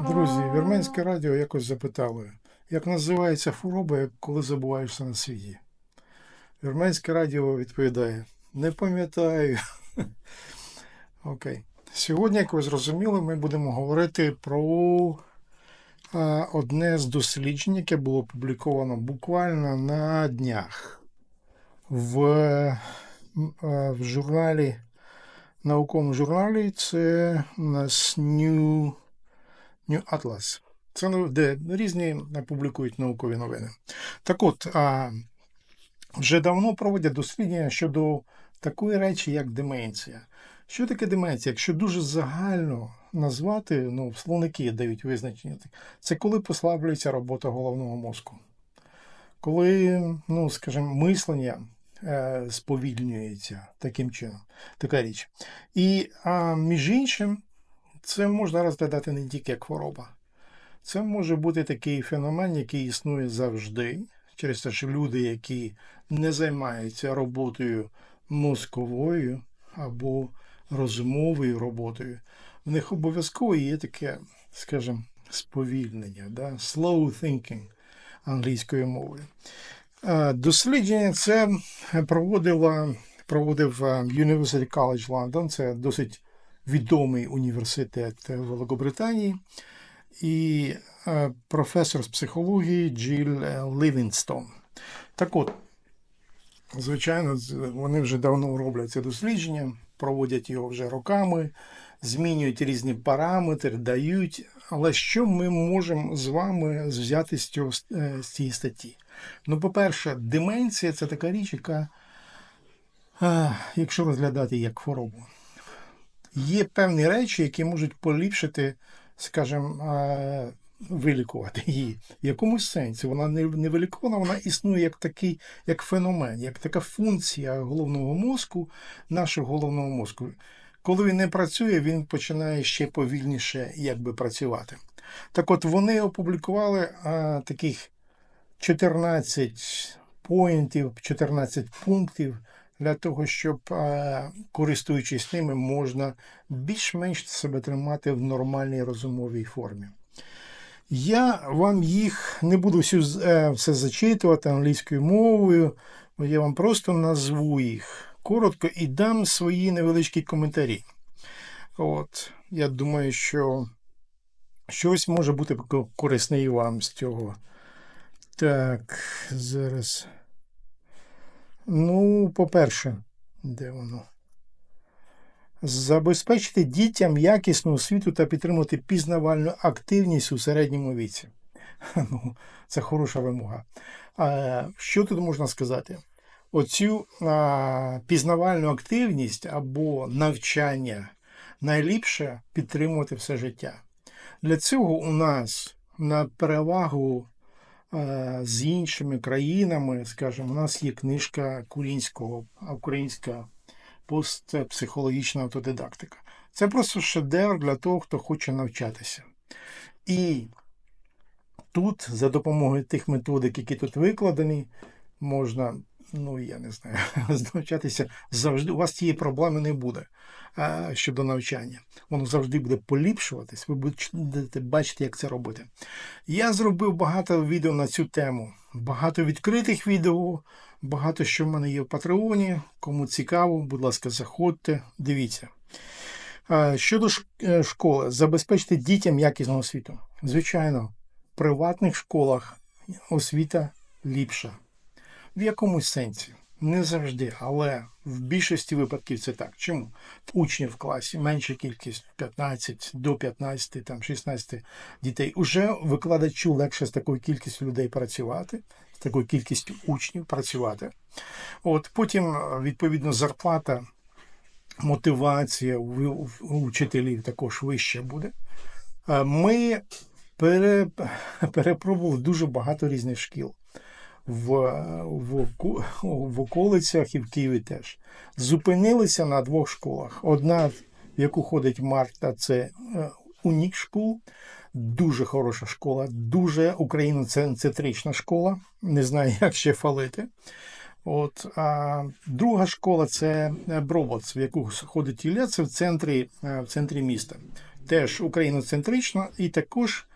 Друзі, вірменське радіо якось запитало, як називається хвороба, коли забуваєшся на світі. Вірменське радіо відповідає: не пам'ятаю. Окей. Сьогодні, як ви зрозуміли, ми будемо говорити про одне з досліджень, яке було опубліковано буквально на днях в, в журналі, науковому журналі. Це у нас New New Atlas. Це ну, де різні публікують наукові новини. Так от, а, вже давно проводять дослідження щодо такої речі, як деменція. Що таке деменція? Якщо дуже загально назвати, ну, словники дають визначення, це коли послаблюється робота головного мозку. Коли, ну, скажімо, мислення е, сповільнюється таким чином, така річ. І а, між іншим, це можна розглядати не тільки як хвороба. Це може бути такий феномен, який існує завжди, через те, що люди, які не займаються роботою мозковою або розумовою роботою, в них обов'язково є таке, скажімо, сповільнення, да? slow thinking англійською мовою. Дослідження це проводила, проводив е, University College London, це досить відомий університет Великобританії, і е, професор з психології Джіл Лівінстон. Так от, звичайно, вони вже давно роблять це дослідження, проводять його вже роками, змінюють різні параметри, дають. Але що ми можемо з вами взяти з, цього, е, з цієї статті? Ну, по-перше, деменція це така річ, яка, е, якщо розглядати як хворобу, є певні речі, які можуть поліпшити, скажімо, е, вилікувати її. В якомусь сенсі вона не, вилікована, вона існує як такий, як феномен, як така функція головного мозку, нашого головного мозку. Коли він не працює, він починає ще повільніше якби працювати. Так от вони опублікували а, таких 14 поінтів, 14 пунктів для того, щоб, е, користуючись ними, можна більш-менш себе тримати в нормальній розумовій формі. Я вам їх не буду всю, е, все зачитувати англійською мовою, я вам просто назву їх коротко і дам свої невеличкі коментарі. От, я думаю, що щось може бути корисне і вам з цього. Так, зараз. Ну, по-перше, де воно? Забезпечити дітям якісну освіту та підтримувати пізнавальну активність у середньому віці. Ну, це хороша вимога. А, що тут можна сказати? Оцю а, пізнавальну активність або навчання найліпше підтримувати все життя. Для цього у нас на перевагу з іншими країнами, скажімо, у нас є книжка Курінського, українська постпсихологічна автодидактика. Це просто шедевр для того, хто хоче навчатися. І тут, за допомогою тих методик, які тут викладені, можна, ну я не знаю, навчатися завжди. У вас цієї проблеми не буде а, щодо навчання. Воно завжди буде поліпшуватись, ви будете бачити, як це робити. Я зробив багато відео на цю тему, багато відкритих відео, багато що в мене є в Патреоні. Кому цікаво, будь ласка, заходьте, дивіться. Щодо е, школи, забезпечити дітям якісну освіту. Звичайно, в приватних школах освіта ліпша. В якомусь сенсі. Не завжди, але в більшості випадків це так. Чому? Учнів в класі менша кількість 15 до 15, там 16 дітей. Уже викладачу легше з такою кількістю людей працювати, з такою кількістю учнів працювати. От потім, відповідно, зарплата, мотивація у учителів також вища буде. Е, Ми перепробували дуже багато різних шкіл в, в, в околицях і в Києві теж. Зупинилися на двох школах. Одна, в яку ходить Марта, це е, Унік шкул. Дуже хороша школа, дуже україноцентрична школа. Не знаю, як ще фалити. От, а друга школа це Бробоц, в яку ходить Ілля, це в центрі, е, в центрі міста. теж україноцентрична, і також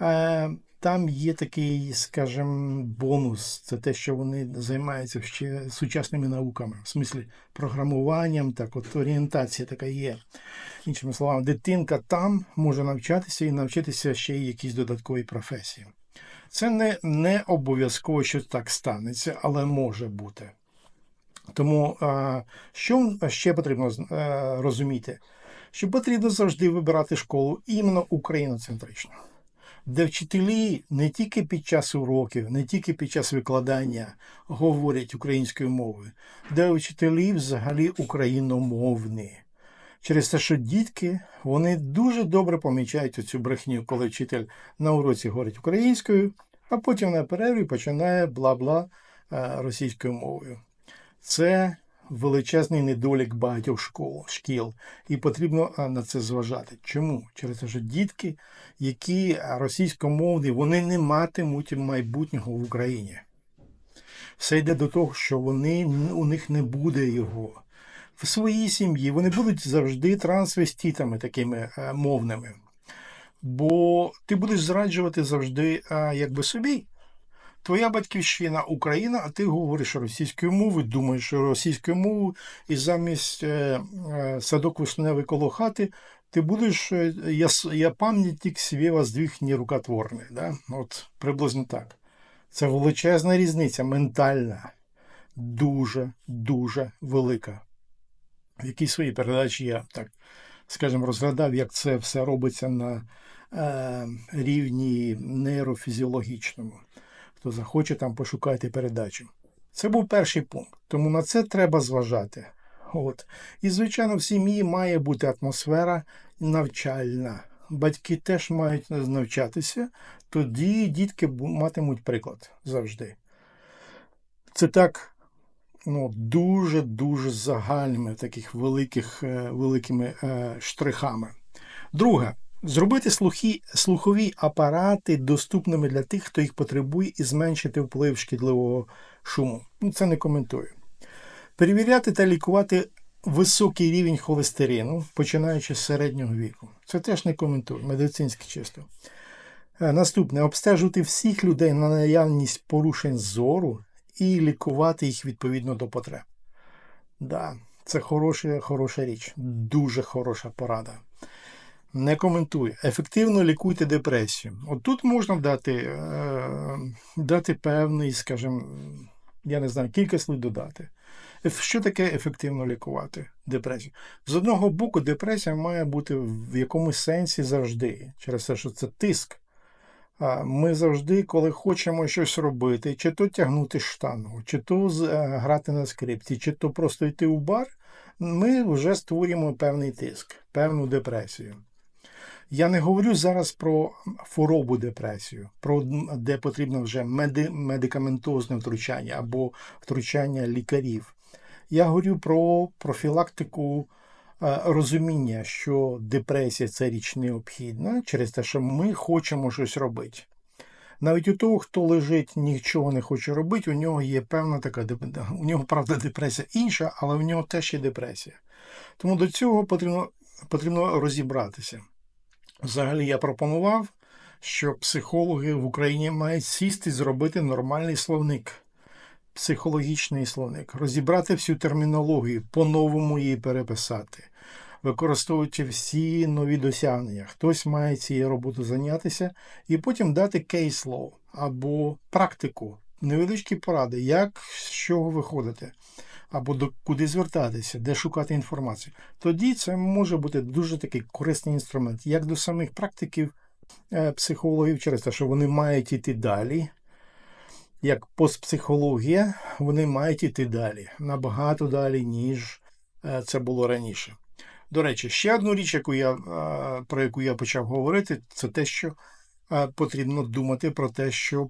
е, там є такий, скажімо, бонус. Це те, що вони займаються ще сучасними науками, в смислі програмуванням, так от орієнтація така є. Іншими словами, дитинка там може навчатися і навчитися ще й якісь додаткові професії. Це не, не обов'язково, що так станеться, але може бути. Тому що ще потрібно розуміти? Що потрібно завжди вибирати школу іменно україноцентричну, де вчителі не тільки під час уроків, не тільки під час викладання говорять українською мовою, де вчителі взагалі україномовні. Через те, що дітки вони дуже добре помічають цю брехню, коли вчитель на уроці говорить українською, а потім на перерві починає бла-бла е, російською мовою. Це величезний недолік багатьох школ, шкіл, і потрібно е, на це зважати. Чому? Через те, що дітки, які російськомовні, вони не матимуть майбутнього в Україні. Все йде до того, що вони, у них не буде його. В своїй сім'ї вони будуть завжди трансвеститами такими е, мовними. Бо ти будеш зраджувати завжди якби собі. Твоя батьківщина Україна, а ти говориш російською мовою, думаєш російською мовою, і замість е, е, садок вишневий коло хати ти будеш е, я, я пам'ятник свєва здвіг нерукотворний. Да? От приблизно так. Це величезна різниця, ментальна, дуже, дуже велика. В якій своїй передачі я так, скажімо, розглядав, як це все робиться на е, рівні нейрофізіологічному. Хто захоче, там пошукайте передачу. Це був перший пункт, тому на це треба зважати. От. І, звичайно, в сім'ї має бути атмосфера навчальна. Батьки теж мають навчатися, тоді дітки матимуть приклад завжди. Це так ну, дуже-дуже загальними, таких великих, е, великими е, штрихами. Друге, зробити слухи, слухові апарати доступними для тих, хто їх потребує, і зменшити вплив шкідливого шуму. Ну, Це не коментую. Перевіряти та лікувати високий рівень холестерину, починаючи з середнього віку. Це теж не коментую, медицинське чисто. Е, наступне обстежувати всіх людей на наявність порушень зору і лікувати їх відповідно до потреб. Да, це хороша, хороша річ, дуже хороша порада. Не коментую. Ефективно лікуйте депресію. От тут можна дати е, дати певний, скажімо, я не знаю, кілька слів додати. Що таке ефективно лікувати депресію? З одного боку, депресія має бути в якомусь сенсі завжди, через те, що це тиск. Ми завжди, коли хочемо щось робити, чи то тягнути штангу, чи то е, грати на скрипці, чи то просто йти у бар, ми вже створюємо певний тиск, певну депресію. Я не говорю зараз про хворобу депресію, про де потрібно вже меди, медикаментозне втручання або втручання лікарів. Я говорю про профілактику е, розуміння, що депресія це річ необхідна через те, що ми хочемо щось робити. Навіть у того, хто лежить, нічого не хоче робити, у нього є певна така у нього, правда, депресія інша, але у нього теж є депресія. Тому до цього потрібно, потрібно розібратися. Взагалі, я пропонував, що психологи в Україні мають сісти і зробити нормальний словник, психологічний словник, розібрати всю термінологію, по-новому її переписати, використовуючи всі нові досягнення. Хтось має цією роботою зайнятися і потім дати кейс-лоу або практику, невеличкі поради, як з чого виходити або до куди звертатися, де шукати інформацію, тоді це може бути дуже такий корисний інструмент, як до самих практиків е, психологів, через те, що вони мають йти далі. Як постпсихологія, вони мають йти далі, набагато далі, ніж е, це було раніше. До речі, ще одну річ, яку я, е, про яку я почав говорити, це те, що потрібно думати про те, що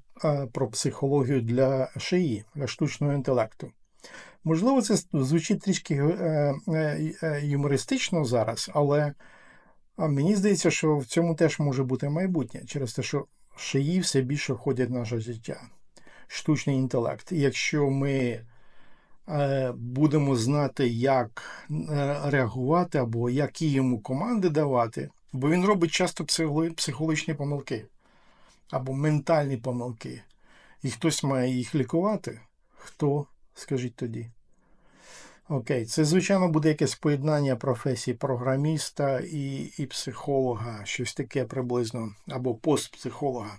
про психологію для шиї, для штучного інтелекту. Можливо, це звучить трішки е, е, е, юмористично зараз, але мені здається, що в цьому теж може бути майбутнє через те, що шиї все більше входять в наше життя, штучний інтелект. І якщо ми будемо знати, як реагувати або які йому команди давати, Бо він робить часто психоло- психологічні помилки або ментальні помилки. І хтось має їх лікувати. Хто? Скажіть тоді. Окей, це, звичайно, буде якесь поєднання професії програміста і, і психолога, щось таке приблизно, або постпсихолога.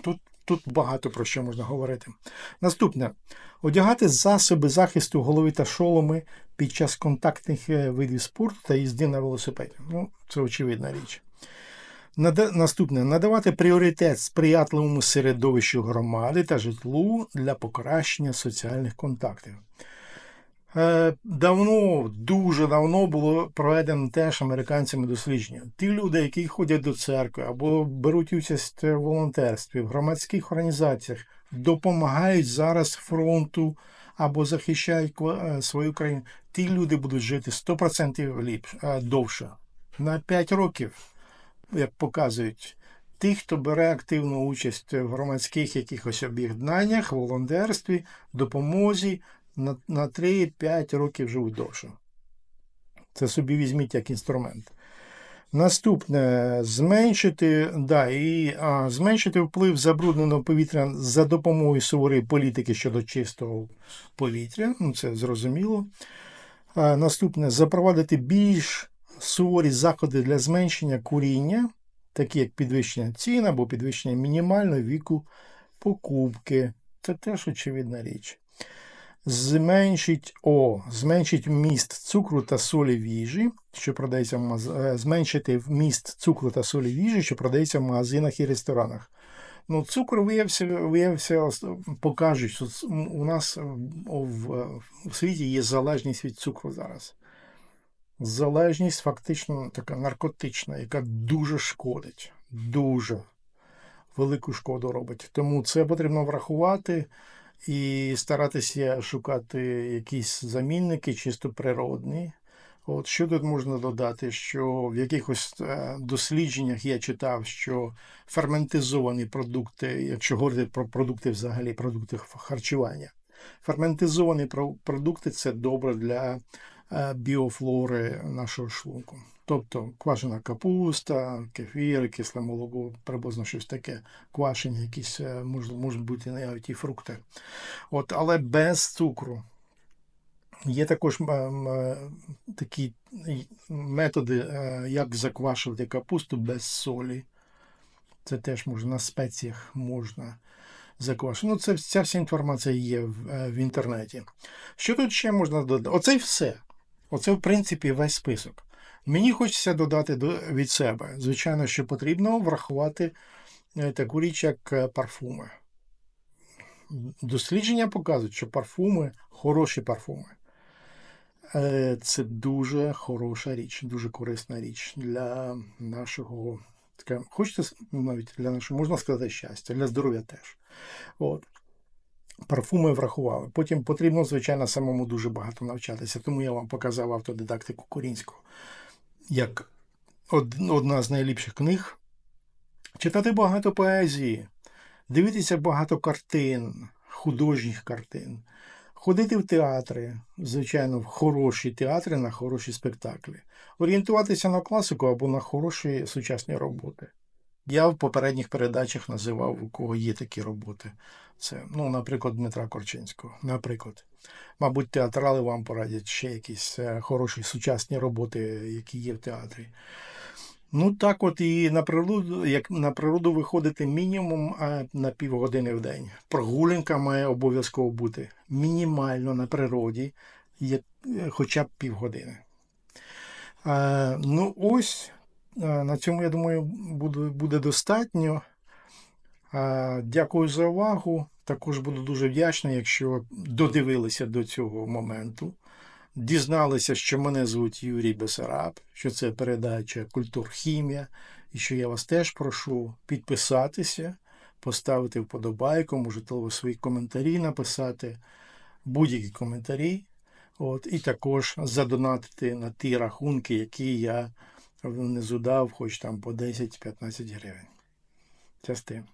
Тут, тут багато про що можна говорити. Наступне: одягати засоби захисту голови та шоломи під час контактних е, видів спорту та їзди на велосипеді. Ну, це очевидна річ. Наступне надавати пріоритет сприятливому середовищу громади та житлу для покращення соціальних контактів. Е, Давно, дуже давно було проведено теж американцями дослідження. Ті люди, які ходять до церкви або беруть участь в волонтерстві, в громадських організаціях, допомагають зараз фронту або захищають е, свою країну. Ті люди будуть жити 100% ліпше, довше. На 5 років, як показують. Ті, хто бере активну участь в громадських якихось об'єднаннях, волонтерстві, допомозі, на, на 3-5 років живуть довше. Це собі візьміть як інструмент. Наступне зменшити, да, і, а, зменшити вплив забрудненого повітря за допомогою суворої політики щодо чистого повітря. Ну, це зрозуміло. А, наступне запровадити більш суворі заходи для зменшення куріння, такі як підвищення цін або підвищення мінімального віку покупки. Це теж очевидна річ. Зменшить О, зменшить вміст цукру та солі в їжі, що продається в маз... е, зменшити вміст цукру та солі в їжі, що продається в магазинах і ресторанах. Ну, цукор виявився, виявився покажуть, що у нас в, в світі є залежність від цукру зараз. Залежність фактично така наркотична, яка дуже шкодить. Дуже велику шкоду робить. Тому це потрібно врахувати і старатися шукати якісь замінники чисто природні. От що тут можна додати, що в якихось е, дослідженнях я читав, що ферментизовані продукти, якщо говорити про продукти взагалі, продукти харчування, ферментизовані продукти це добре для біофлори нашого шлунку. Тобто квашена капуста, кефір, кисле молоко, приблизно щось таке, квашені, якісь е, можуть бути навіть і фрукти. От, але без цукру. Є також е, такі методи, е, як заквашувати капусту без солі. Це теж можна на спеціях можна заквашити. Ну, це, ця вся інформація є в, е, в інтернеті. Що тут ще можна додати? Оце й все. Оце, в принципі, весь список. Мені хочеться додати до, від себе. Звичайно, що потрібно врахувати е, таку річ, як е, парфуми. Дослідження показують, що парфуми, хороші парфуми. Е, Це дуже хороша річ, дуже корисна річ для нашого, хочете навіть для нашого, можна сказати, щастя, для здоров'я теж. От. Парфуми врахували. Потім потрібно, звичайно, самому дуже багато навчатися. Тому я вам показав автодидактику Корінського як одна з найліпших книг. Читати багато поезії, дивитися багато картин, художніх картин, ходити в театри, звичайно, в хороші театри на хороші спектаклі, орієнтуватися на класику або на хороші сучасні роботи. Я в попередніх передачах називав, у кого є такі роботи. Це, ну, наприклад, Дмитра Корчинського. Наприклад, мабуть, театрали вам порадять ще якісь е, хороші сучасні роботи, які є в театрі. Ну, так от і на природу, як на природу виходити мінімум на півгодини в день. Прогулянка має обов'язково бути мінімально на природі, е, хоча б півгодини. Е, ну, ось на цьому, я думаю, буде, достатньо. Дякую за увагу. Також буду дуже вдячний, якщо додивилися до цього моменту. Дізналися, що мене звуть Юрій Бесараб, що це передача Культурхімія, і що я вас теж прошу підписатися, поставити вподобайку, можете ви свої коментарі написати, будь-які коментарі. От, і також задонатити на ті рахунки, які я внизу зудав хоч там по 10-15 гривень. Частин.